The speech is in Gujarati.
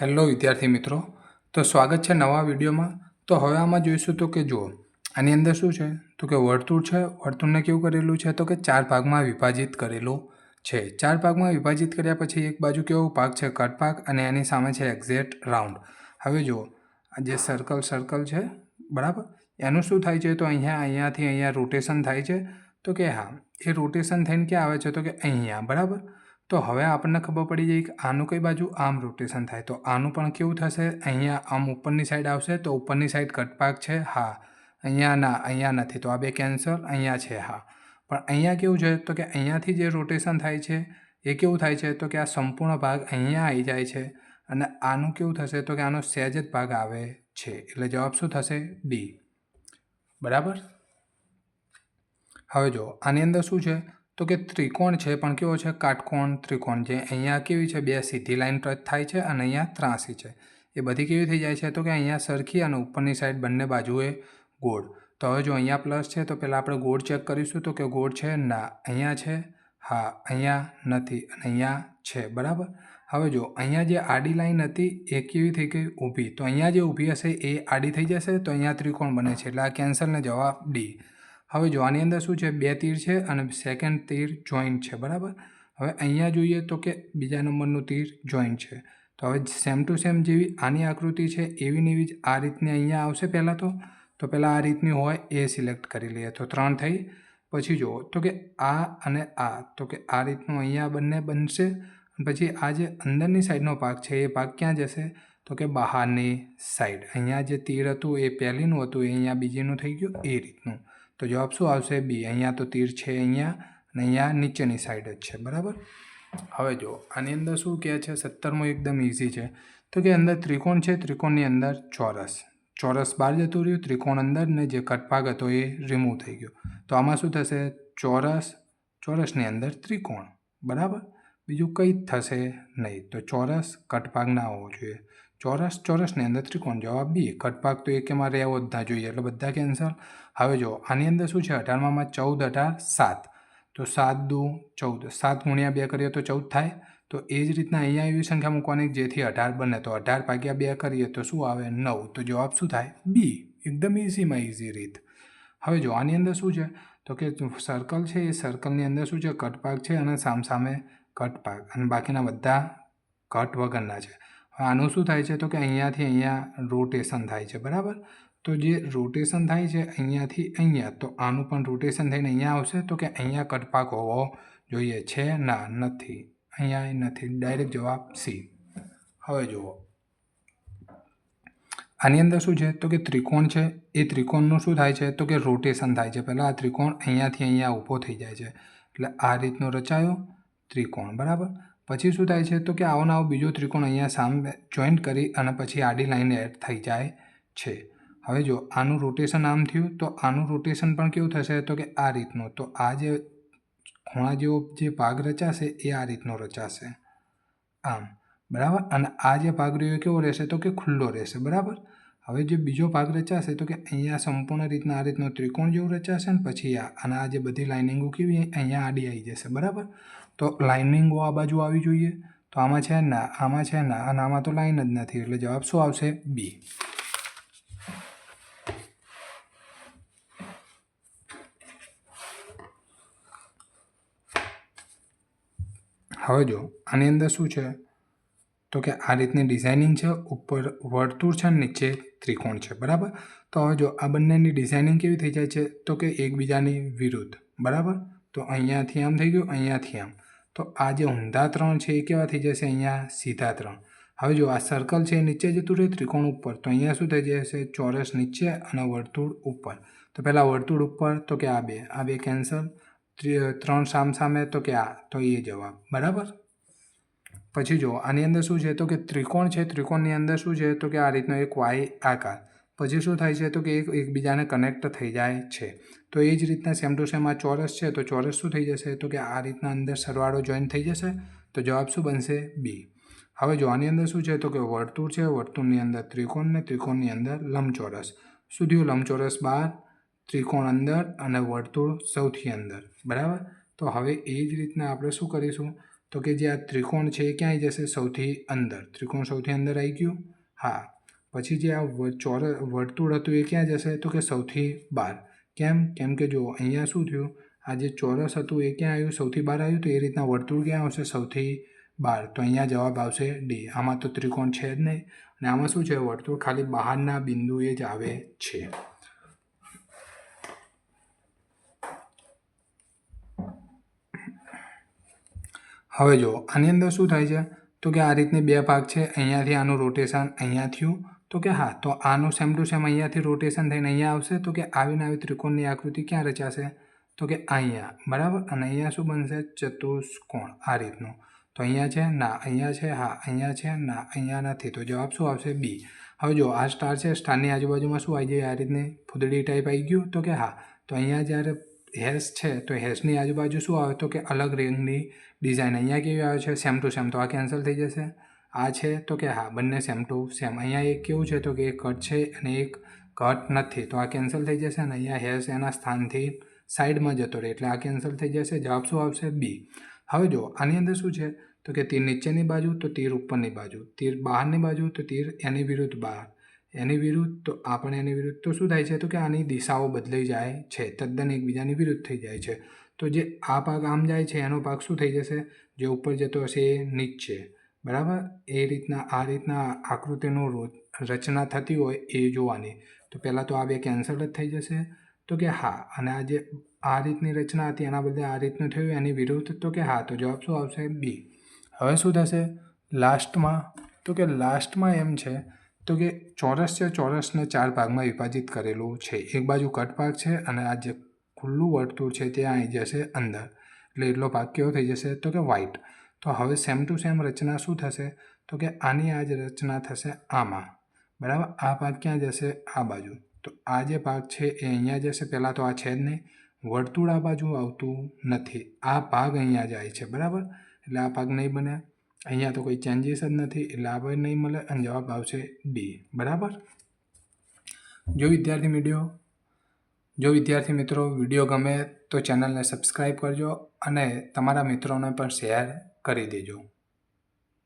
હેલો વિદ્યાર્થી મિત્રો, તો સ્વાગત છે નવા વિડીયોમાં. તો હવે આમાં જોઈશું તો કે જુઓ, આની અંદર શું છે? તો કે વર્તુળ છે, વર્તુળને કેવું કરેલું છે? તો કે ચાર ભાગમાં વિભાજિત કરેલું છે. ચાર ભાગમાં વિભાજિત કર્યા પછી એક બાજુ કેવો ભાગ છે? કટ ભાગ અને એની સામે છે એક્ઝેક્ટ રાઉન્ડ. હવે જુઓ, આ જે સર્કલ સર્કલ છે, બરાબર? એનું શું થાય છે? તો અહીંયા, અહીંયાથી અહીંયા રોટેશન થાય છે. તો કે હા, એ રોટેશન થઈને ક્યાં આવે છે? તો કે અહીંયા, બરાબર? તો હવે આપણને ખબર પડી જાય કે આનું કઈ બાજુ આમ રોટેશન થાય. તો આનું પણ કેવું થશે? અહીંયા આમ ઉપરની સાઈડ આવશે, તો ઉપરની સાઈડ કટપાક છે, હા. અહીંયા ના, અહીંયા નથી. તો આ બે કેન્સલ અહીંયા છે, હા. પણ અહીંયા કેવું છે? તો કે અહીંયાથી જે રોટેશન થાય છે, એ કેવું થાય છે? તો કે આ સંપૂર્ણ ભાગ અહીંયા આવી જાય છે અને આનું કેવું થશે? તો કે આનો સહેજ જ ભાગ આવે છે. એટલે જવાબ શું થશે? ડી બરાબર? હવે જો આની અંદર શું છે? તો કે ત્રિકોણ છે, પણ કેવો છે? કાટકોણ, ત્રિકોણ. જે અહીંયા કેવી છે? બે સીધી લાઈન ટચ થાય છે અને અહીંયા ત્રાસી છે. એ બધી કેવી થઈ જાય છે? તો કે અહીંયા સરખી અને ઉપરની સાઈડ બંને બાજુએ ગોળ. તો હવે જો અહીંયા પ્લસ છે, તો પહેલાં આપણે ગોળ ચેક કરીશું તો કે ગોળ છે ના. અહીંયા છે? હા. અહીંયા નથી અને અહીંયા છે. બરાબર? હવે જો, અહીંયા જે આડી લાઈન હતી, એ કેવી થઈ ગઈ? ઊભી. તો અહીંયા જે ઊભી હશે, એ આડી થઈ જશે, તો અહીંયા ત્રિકોણ બને છે. એટલે આ કેન્સલને જવાબ ડી. હવે જો આની અંદર શું છે? બે તીર છે અને સેકન્ડ તીર જોઈન્ટ છે, બરાબર? હવે અહીંયા જોઈએ તો કે બીજા નંબરનું તીર જોઈન્ટ છે. તો હવે સેમ ટુ સેમ જેવી આની આકૃતિ છે, એવી ને એવી જ આ રીતની અહીંયા આવશે પહેલાં તો. તો પહેલાં આ રીતની હોય, એ સિલેક્ટ કરી લઈએ. તો ત્રણ થઈ. પછી જુઓ, તો કે આ અને આ. તો કે આ રીતનું અહીંયા બંને બનશે. પછી આ જે અંદરની સાઈડનો ભાગ છે, એ ભાગ ક્યાં જશે? તો કે બહારની સાઈડ અહીંયા જે તીર હતું, એ પહેલીનું હતું, એ અહીંયા બીજીનું થઈ ગયું, એ રીતનું. તો જવાબ શું આવશે? બી. અહીંયા તો તીર છે અહીંયા અને અહીંયા નીચેની સાઈડ જ છે. બરાબર? હવે જો આની અંદર શું કહે છે? સત્તરમું એકદમ ઇઝી છે. તો કે અંદર ત્રિકોણ છે? ત્રિકોણની અંદર ચોરસ. ચોરસ બહાર જતું રહ્યું, ત્રિકોણ અંદર ને જે કટભાગ હતો એ રિમૂવ થઈ ગયો. તો આમાં શું થશે? ચોરસ, ચોરસની અંદર ત્રિકોણ. બરાબર? બીજું કંઈ થશે નહીં. તો ચોરસ કટભાગ ના હોવો જોઈએ. ચોરસ ચોરસની અંદર ત્રિકોણ જવાબ બી. કટભાગ તો એકેમાં રહેવો જ ના જોઈએ, એટલે બધા કેન્સલ હવે જો, આની અંદર શું છે? અઢારમાં ચૌદ, અઢાર, સાત. તો સાત દુ, ચૌદ. સાત ગુણ્યા બે કરીએ તો ચૌદ થાય. તો એ જ રીતના અહીંયા એવી સંખ્યા મૂકવાની જેથી અઢાર બને. તો અઢાર ભાગ્યા બે કરીએ તો શું આવે? નવ. તો જવાબ શું થાય? બી. એકદમ ઇઝીમાં ઇઝી રીત. હવે જો, આની અંદર શું છે? તો કે સર્કલ છે, એ સર્કલની અંદર શું છે? કટભાગ છે અને સામસામે કટભાગ અને બાકીના બધા કટ વગરના છે. આનું શું થાય છે? તો કે અહીંયાથી અહીંયા રોટેશન થાય છે, બરાબર? તો જે રોટેશન થાય છે અહીંયાથી અહીંયા, તો આનું પણ રોટેશન થઈને અહીંયા આવશે. તો કે અહીંયા કટપાક હોવો જોઈએ છે? ના, નથી. અહીંયા નથી. ડાયરેક્ટ જવાબ સી હવે જુઓ. આની અંદર શું છે? તો કે ત્રિકોણ છે. એ ત્રિકોણનું શું થાય છે? તો કે રોટેશન થાય છે. પહેલાં આ ત્રિકોણ અહીંયાથી અહીંયા ઊભો થઈ જાય છે. એટલે આ રીતનો રચાયો ત્રિકોણ, બરાબર? પછી શું થાય છે? તો કે આવો આવો બીજો ત્રિકોણ અહીંયા સામે જોઈન્ટ કરી અને પછી આડી લાઈન એડ થઈ જાય છે. હવે જો આનું રોટેશન આમ થયું, તો આનું રોટેશન પણ કેવું થશે? તો કે આ રીતનું. તો આ જે ખૂણા જેવો જે ભાગ રચાશે, એ આ રીતનો રચાશે. આમ, બરાબર? અને આ જે ભાગ રહ્યો કેવો રહેશે? તો કે ખુલ્લો રહેશે, બરાબર? હવે જે બીજો ભાગ રચાશે, તો કે અહીંયા સંપૂર્ણ રીતના આ રીતનો ત્રિકોણ જેવું રચાશે ને પછી આ. અને આ જે બધી લાઇનિંગો કેવી અહીંયા આડી આવી જશે, બરાબર? તો લાઇનિંગો આ બાજુ આવી જોઈએ. તો આમાં છે ના, આમાં છે ના, અને આમાં તો લાઇન જ નથી, એટલે જવાબ શું આવશે? બી હવે જો, આની અંદર શું છે? તો કે આ રીતની ડિઝાઇનિંગ છે, ઉપર વર્તુળ છે નીચે ત્રિકોણ છે, બરાબર? તો હવે જો આ બંનેની ડિઝાઇનિંગ કેવી થઈ જાય છે? તો કે એકબીજાની વિરુદ્ધ, બરાબર? તો અહીંયાથી આમ થઈ ગયું, અહીંયાથી આમ. તો આ જે ઊંધા ત્રણ છે એ કેવા થઈ જશે અહીંયા? સીધા ત્રણ. હવે જો આ સર્કલ છે નીચે જતું રહે, ત્રિકોણ ઉપર, તો અહીંયા શું થઈ જશે? ચોરસ નીચે અને વર્તુળ ઉપર. તો પહેલાં વર્તુળ ઉપર, તો કે આ બે. આ બે કેન્સલ ત્રણ સામ સામે તો કે આ. તો એ જવાબ. બરાબર? પછી જો આની અંદર શું છે? તો કે ત્રિકોણ છે. ત્રિકોણની અંદર શું છે? તો કે આ રીતનો એક વાય આકાર. પછી શું થાય છે તો કે એક એકબીજાને કનેક્ટ થઈ જાય છે. તો એ જ રીતના સેમ ટુ સેમ આ ચોરસ છે, તો ચોરસ શું થઈ જશે? તો કે આ રીતના અંદર સરવાળો જોઈન થઈ જશે, તો જવાબ શું બનશે? બી હવે જો આની અંદર શું છે? તો કે વર્તુળ છે, વર્તુળની અંદર ત્રિકોણ ને ત્રિકોણની અંદર લંબચોરસ. શું થયું? લંબચોરસ બાર, ત્રિકોણ અંદર અને વર્તુળ સૌથી અંદર. બરાબર? તો હવે એ જ રીતના આપણે શું કરીશું? તો કે જે આ ત્રિકોણ છે એ ક્યાં આવી જશે? સૌથી અંદર. ત્રિકોણ સૌથી અંદર આવી ગયું? હા પછી જે આ ચોર, વર્તુળ હતું એ ક્યાં જશે? તો કે સૌથી બહાર. કેમ? કેમ કે જો અહીંયા શું થયું? આ જે ચોરસ હતું એ ક્યાં આવ્યું? સૌથી બહાર આવ્યું તો એ રીતના વર્તુળ ક્યાં આવશે? સૌથી બહાર. તો અહીંયા જવાબ આવશે ડી. આમાં તો ત્રિકોણ છે જ નહીં. અને આમાં શું છે? વર્તુળ ખાલી બહારના બિંદુએ જ આવે છે. હવે જો, આની અંદર શું થાય છે? તો કે આ રીતની બે ભાગ છે. અહીંયાથી આનું રોટેશન અહીંયા થયું. તો કે હા, તો આનું સેમ ટુ સેમ અહીંયાથી રોટેશન થઈને અહીંયા આવશે. તો કે આવીને આવી ત્રિકોણની આકૃતિ ક્યાં રચાશે? તો કે અહીંયા, બરાબર? અને અહીંયા શું બનશે? ચતુષ્કોણ, આ રીતનું. તો અહીંયા છે, ના, અહીંયા છે, હા, અહીંયા છે, ના, અહીંયા નથી. તો જવાબ શું આવશે? બી. હવે જો, આ સ્ટાર છે સ્ટારની આજુબાજુમાં શું આવી જાય? આ રીતની ફૂદડી ટાઈપ આવી ગયું. તો કે હા, તો અહીંયા જ્યારે હેસ છે, તો હેસની આજુબાજુ શું આવે? તો કે અલગ રંગની ડિઝાઇન અહીંયા કેવી આવે છે? સેમ ટુ સેમ તો આ કેન્સલ થઈ જશે. આ છે? તો કે હા, બંને સેમ ટુ સેમ અહીંયા એક કેવું છે? તો કે એક કટ છે અને એક કટ નથી. તો આ કેન્સલ થઈ જશે અને અહીંયા હેસ એના સ્થાનથી સાઈડમાં જતો રહે. એટલે આ કેન્સલ થઈ જશે. જવાબ શું આવશે? બી હવે જો આની અંદર શું છે? તો કે તીર નીચેની બાજુ, તો તીર ઉપરની બાજુ. તીર બહારની બાજુ, તો તીર એની વિરુદ્ધ બહાર. એની વિરુદ્ધ, તો આ પણ એની વિરુદ્ધ. તો શું થાય છે? તો કે આની દિશાઓ બદલાઈ જાય છે. તદ્દન એકબીજાની વિરુદ્ધ થઈ જાય છે. તો જે આ ભાગ આમ જાય છે, એનો ભાગ શું થઈ જશે? જે ઉપર જતો હશે એ નીચે. બરાબર? એ રીતના, આ રીતના આકૃતિનું રચના થતી હોય એ જોવાની. તો પહેલાં તો આ બે કેન્સલ જ થઈ જશે. તો કે હા, અને આ જે આ રીતની રચના હતી, એના બદલે આ રીતનું થયું, એની વિરુદ્ધ તો કે હા, તો જવાબ શું આવશે? બી હવે શું થશે? લાસ્ટમાં, તો કે લાસ્ટમાં એમ છે, તો કે ચોરસ છે ચોરસને ચાર ભાગમાં વિભાજિત કરેલું છે. એક બાજુ કટ ભાગ છે અને આ જે ખુલ્લું વર્તુળ છે તે આવી જશે અંદર. એટલે એટલો ભાગ કેવો થઈ જશે? તો કે વ્હાઈટ તો હવે સેમ ટુ સેમ રચના શું થશે? તો કે આની આ જ રચના થશે આમાં. બરાબર? આ ભાગ ક્યાં જશે? આ બાજુ. તો આ જે ભાગ છે એ અહીંયા જશે. પહેલાં તો આ છે જ નહીં. વર્તુળ આ બાજુ આવતું નથી. આ ભાગ અહીંયા જાય છે. બરાબર? એટલે આ ભાગ નહીં બને. અહીંયા તો કોઈ ચેન્જીસ જ નથી. એટલે આ ભાગ નહીં મળે અને જવાબ આવશે ડી બરાબર? જો વિદ્યાર્થી વીડિયો જો વિદ્યાર્થી મિત્રો વીડિયો ગમે તો ચેનલને સબસ્ક્રાઈબ કરજો અને તમારા મિત્રોને પણ શેર કરી દેજો.